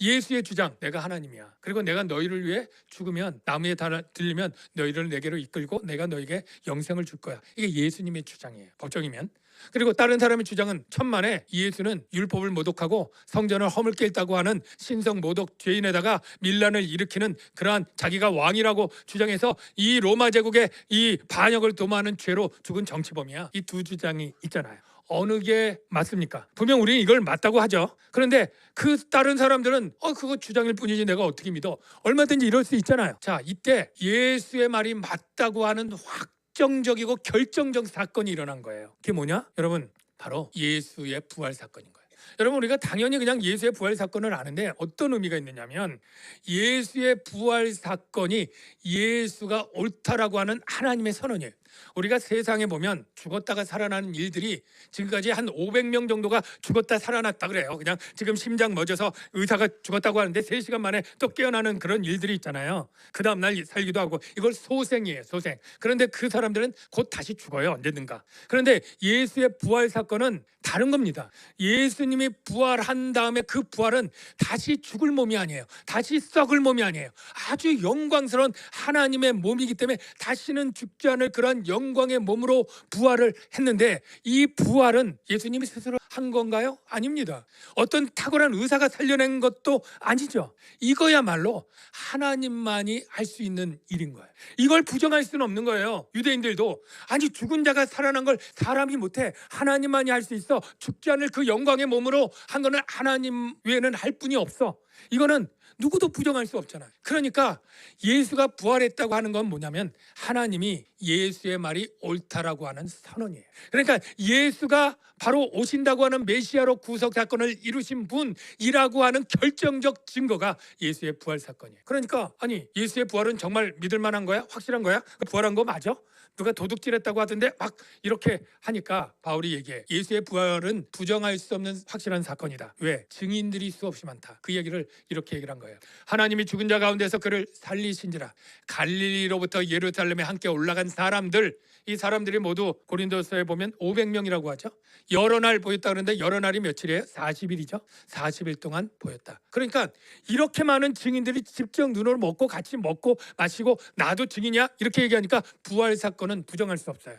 예수의 주장 내가 하나님이야. 그리고 내가 너희를 위해 죽으면 나무에 달아 들리면 너희를 내게로 이끌고 내가 너에게 영생을 줄 거야. 이게 예수님의 주장이에요. 법정이면. 그리고 다른 사람의 주장은 천만에 예수는 율법을 모독하고 성전을 허물게 했다고 하는 신성 모독 죄인에다가 밀란을 일으키는 그러한 자기가 왕이라고 주장해서 이 로마 제국의 이 반역을 도모하는 죄로 죽은 정치범이야. 이 두 주장이 있잖아요. 어느 게 맞습니까? 분명 우리는 이걸 맞다고 하죠. 그런데 그 다른 사람들은 어 그거 주장일 뿐이지 내가 어떻게 믿어? 얼마든지 이럴 수 있잖아요. 자 이때 예수의 말이 맞다고 하는 확 정적이고 결정적 사건이 일어난 거예요. 그게 뭐냐? 여러분 바로 예수의 부활 사건인 거예요. 여러분 우리가 당연히 그냥 예수의 부활 사건을 아는데 어떤 의미가 있느냐면 예수의 부활 사건이 예수가 옳다라고 하는 하나님의 선언이에요. 우리가 세상에 보면 죽었다가 살아나는 일들이 지금까지 한 500명 정도가 죽었다 살아났다 그래요. 그냥 지금 심장 멎어서 의사가 죽었다고 하는데 3시간 만에 또 깨어나는 그런 일들이 있잖아요. 그 다음 날 살기도 하고 이걸 소생이에요. 소생. 그런데 그 사람들은 곧 다시 죽어요. 언제든가. 그런데 예수의 부활 사건은 다른 겁니다. 예수님이 부활한 다음에 그 부활은 다시 죽을 몸이 아니에요. 다시 썩을 몸이 아니에요. 아주 영광스러운 하나님의 몸이기 때문에 다시는 죽지 않을 그 러한 영광의 몸으로 부활을 했는데 이 부활은 예수님이 스스로 한 건가요? 아닙니다. 어떤 탁월한 의사가 살려낸 것도 아니죠. 이거야말로 하나님만이 할 수 있는 일인 거예요. 이걸 부정할 수는 없는 거예요. 유대인들도 아니 죽은 자가 살아난 걸 사람이 못해 하나님만이 할 수 있어 죽지 않을 그 영광의 몸으로 한 거는 하나님 외에는 할 분이 없어. 이거는 누구도 부정할 수 없잖아요. 그러니까 예수가 부활했다고 하는 건 뭐냐면 하나님이 예수의 말이 옳다라고 하는 선언이에요. 그러니까 예수가 바로 오신다고 하는 메시아로 구속 사건을 이루신 분이라고 하는 결정적 증거가 예수의 부활 사건이에요. 그러니까 아니 예수의 부활은 정말 믿을 만한 거야? 확실한 거야? 그 부활한 거 맞아? 누가 도둑질했다고 하던데 막 이렇게 하니까 바울이 얘기해 예수의 부활은 부정할 수 없는 확실한 사건이다. 왜? 증인들이 수없이 많다. 그 얘기를 이렇게 얘기를 한 거예요. 하나님이 죽은 자 가운데서 그를 살리신지라 갈릴리로부터 예루살렘에 함께 올라간 사람들 이 사람들이 모두 고린도서에 보면 500명이라고 하죠. 여러 날 보였다 그러는데 여러 날이 며칠이에요? 40일이죠. 40일 동안 보였다. 그러니까 이렇게 많은 증인들이 직접 눈으로 먹고 같이 먹고 마시고 나도 증인이야 이렇게 얘기하니까 부활 사건 은 부정할 수 없어요.